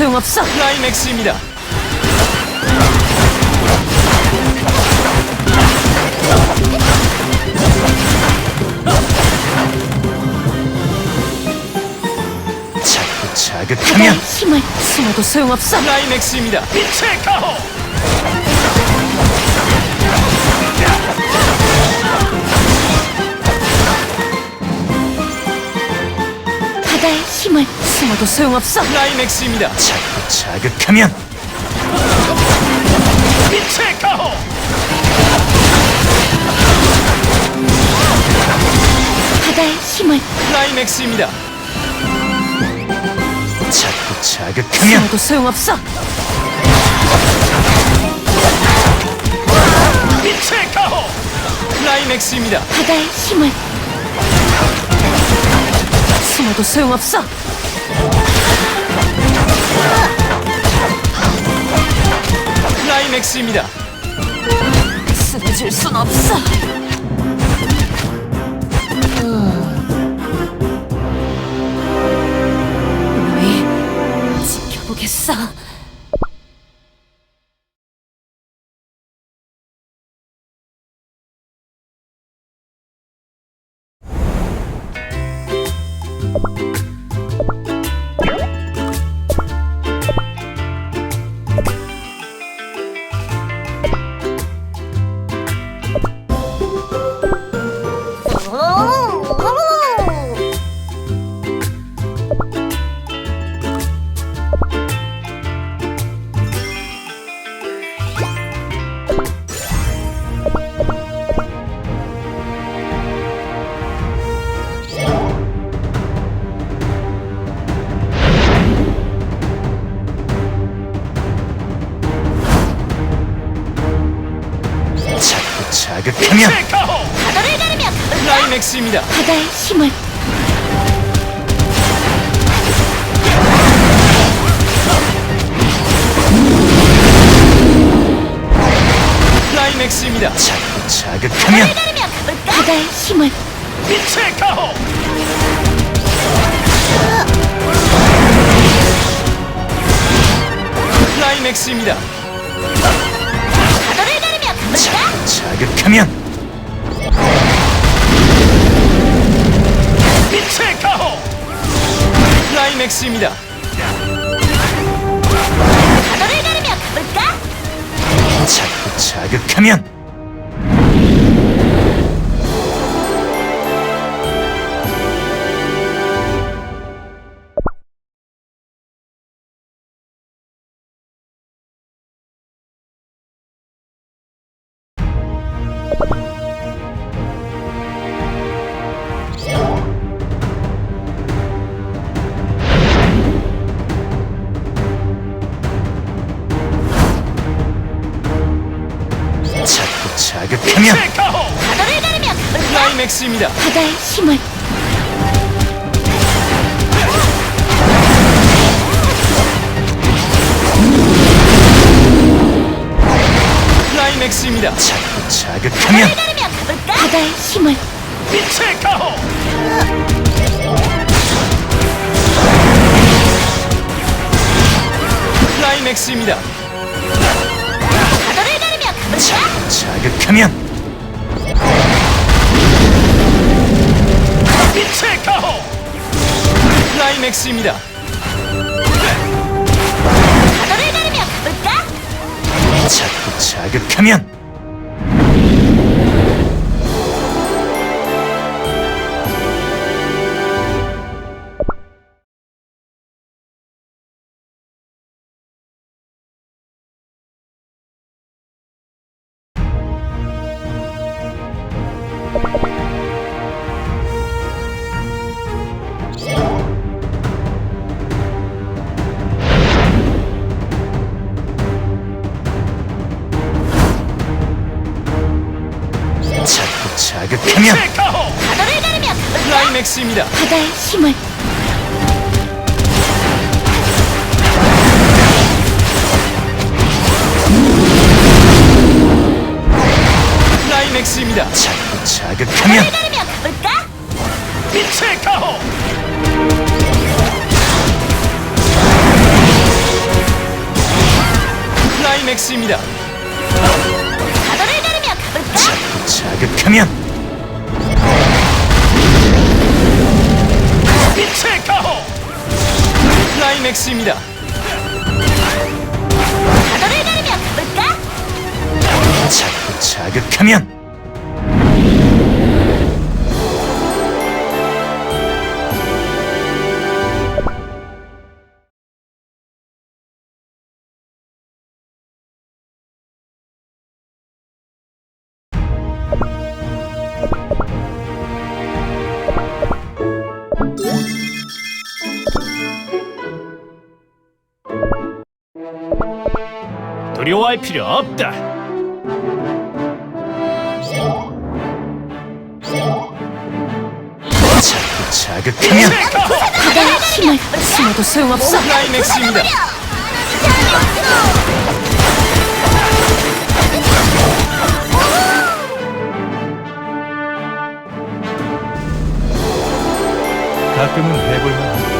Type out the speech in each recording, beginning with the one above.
소용없어. 클라이맥스입니다. 자꾸 자극하면 힘을 숨어도 소용없어. 클라이맥스입니다. 체카호 바다의 힘을 숨어도 소용없어. 클라이맥스입니다. 자꾸 자극하면 체카호 바다의 힘을 클라이맥스입니다. 자꾸 자극하면 숨어도 소용없어. 체카호 클라이맥스입니다. 바다의 힘을 숨어도 소용없어. 클라이맥스입니다. 쓰러질 순 없어. 클라이맥스입니다. 자꾸 자극하면 가볼까? 바다의 힘을 체카호 클라이맥스입니다. 바다를 가르며 가볼까? 자꾸 자극하면 체카호 클라이맥스입니다. 자꾸 자극하면 클라이맥스입니다. 바다의 힘을 클라이맥스입니다. 자꾸 자극하면 가르며 가볼까? 바다의 힘을 체카호 클라이맥스입니다. 바다를 가르며 가볼까? 자극하면 체카호 클라이맥스입니다. 바다를 가르며 가볼까? 자꾸 자극하면 클라이맥스입니다. 바다의 힘을 클라이맥스입니다. 자꾸 자극하면 가르며 가볼까? 체카호 클라이맥스입니다. 바다를 가르며 가볼까? 자꾸 자극하면 체카호 클라이맥스입니다. 바다를 가르며 가볼까? 자꾸 자극하면 두려워할 필요 없다. 자꾸 자극하면 바다의 힘을 숨어도 소용없어. 라이맥스입니다. 가끔은 해볼만한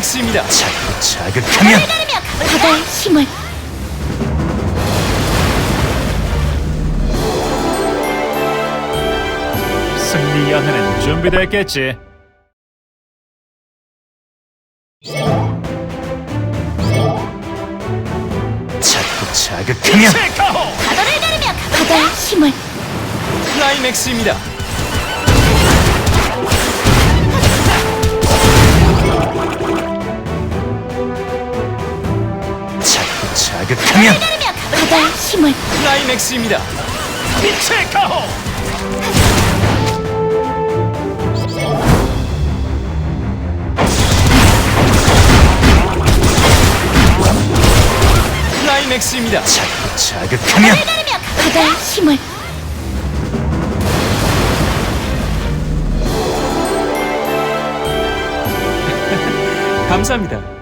클라이맥스입니다. 자꾸 자극하면 바다의 힘을 승리 여하는 준비됐겠지. 자꾸 자극하면 바다를 가르며 바다의 힘을 클라이맥스입니다. 자극하면 가르며 바다의 힘을 클라이맥스입니다. 빛의 가호 클라이맥스입니다. 자꾸 자극하면 바다의 힘을 감사합니다.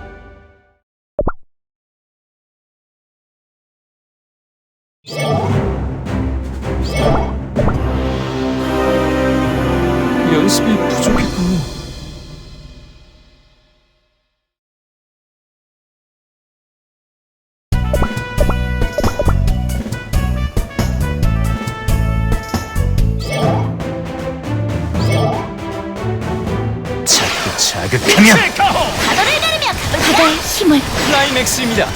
맥스입니다.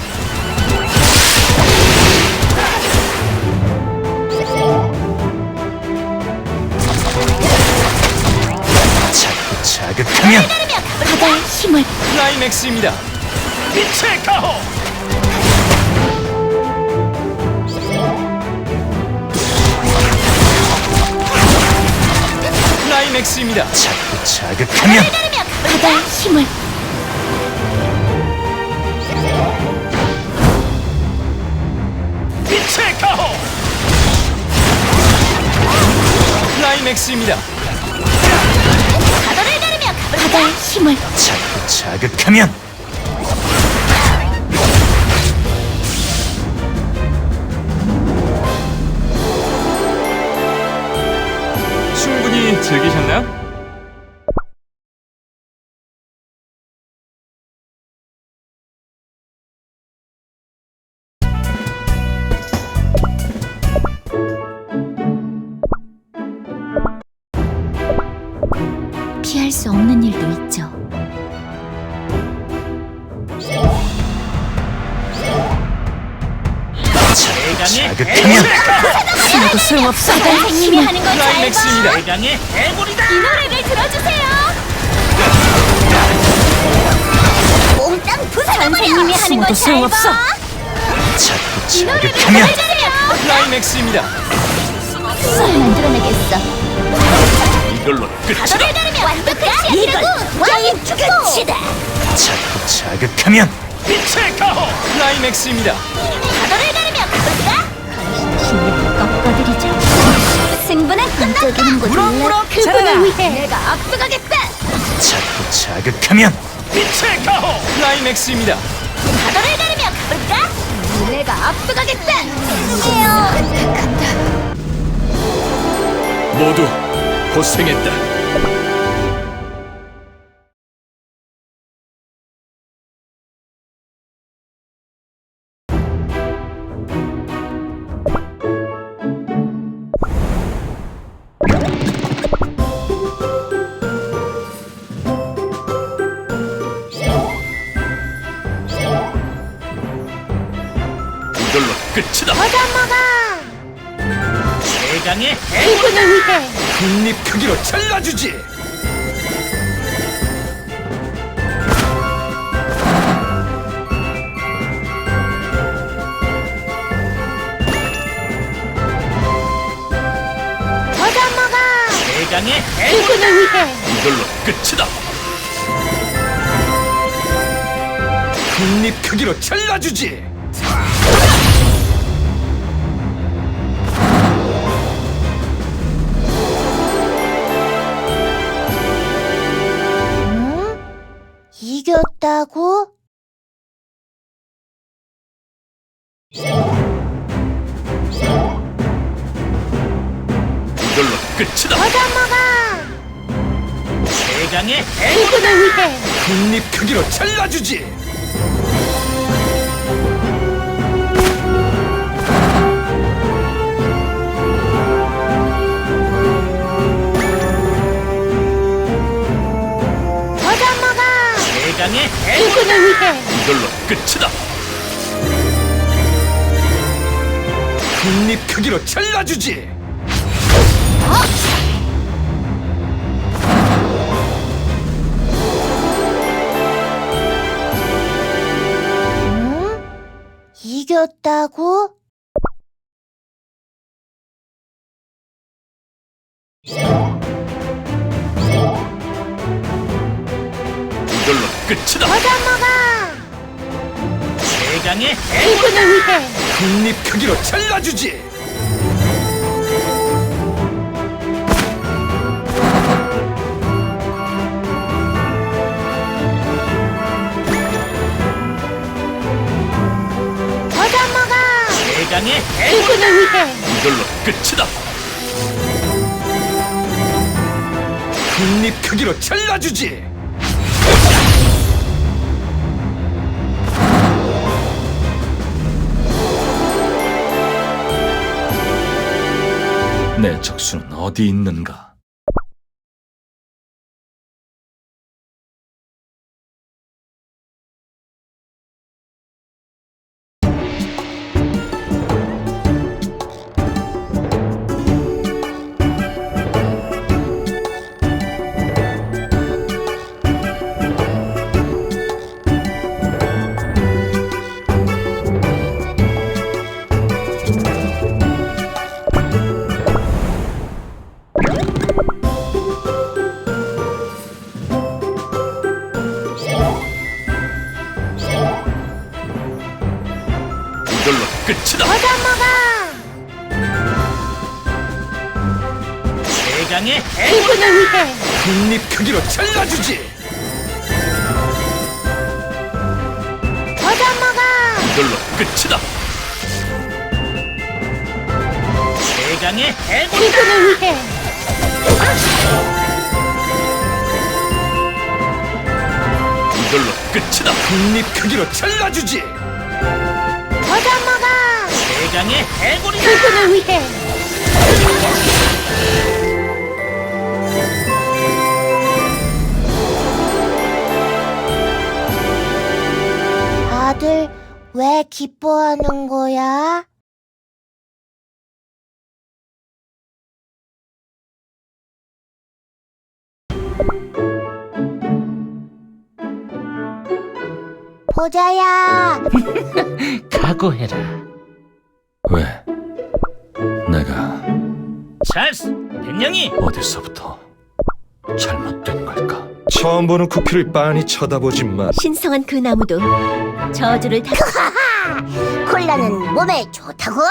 자꾸 자극하면 바다의 힘을 클라이맥스입니다. 빛의 가호 클라이맥스입니다. 자꾸 자극하면 바다의 힘을 빛의 가호 클라이맥스입니다. 바다를 가르며 바다의 힘을 자꾸 자극하면 충분히 즐기셨나요? 수 없는 일도 있죠. 자극하면 숨어도 소용없어. 선생님이 하는 거잘 봐. 클라이맥스입니다. 이 노래를 들어주세요. 몽땅 부숴. 선생님이 하는 숨어도 거잘 소용없어. 봐. 자꾸 이 노래를 자극하면 들어주세요. 클라이맥스입니다. 술 만들어내겠어. 이걸로 끝이다. 바다를 가르며 완벽한 이라고 왕의 끝이다. 자꾸 자극하면 빛의 가호 클라이맥스입니다. 바다를 가르며 가볼까? 승부는 끝났다. 무럭무럭 그분을 위해 내가 앞서가겠다. 자꾸 자극하면 빛의 가호 클라이맥스입니다. 바다를 가르며 가볼까? 내가 앞서가겠다. 간다. 모두 고생했다. 이걸로 끝이다. 과자 먹어. 최강의 누구를 위해 국립 크기로 잘라주지. 최강의 누구를 위해 이걸로 끝이다. 국립 크기로 잘라주지. 이겼다고? 이걸로 끝이다. 최강의 누구를 위해 국립 크기로 잘라주지. 위해 이걸로 끝이다. 국립 크기로 잘라주지. 이겼다고? 끝이다. 최강의 누구를 위해 국립 크기로 잘라주지. 최강의 누구를 위해 이걸로 끝이다. 국립 크기로 잘라주지. 내 적수는 어디 있는가? 잘라주지. 이걸로 끝이다. 최강의 누구를 위해 이걸로 끝이다. 국립 크기로 잘라주지. 최강의 해골이 누구를 위해 다들 왜 기뻐하는 거야? 보자야, 각오해라. 왜? 내가 찰스 백령이 어디서부터 잘못된 걸까? 처음 보는 쿠키를 빤히 쳐다보지 마. 신성한 그 나무도 저주를 다 콜라는 몸에 좋다고.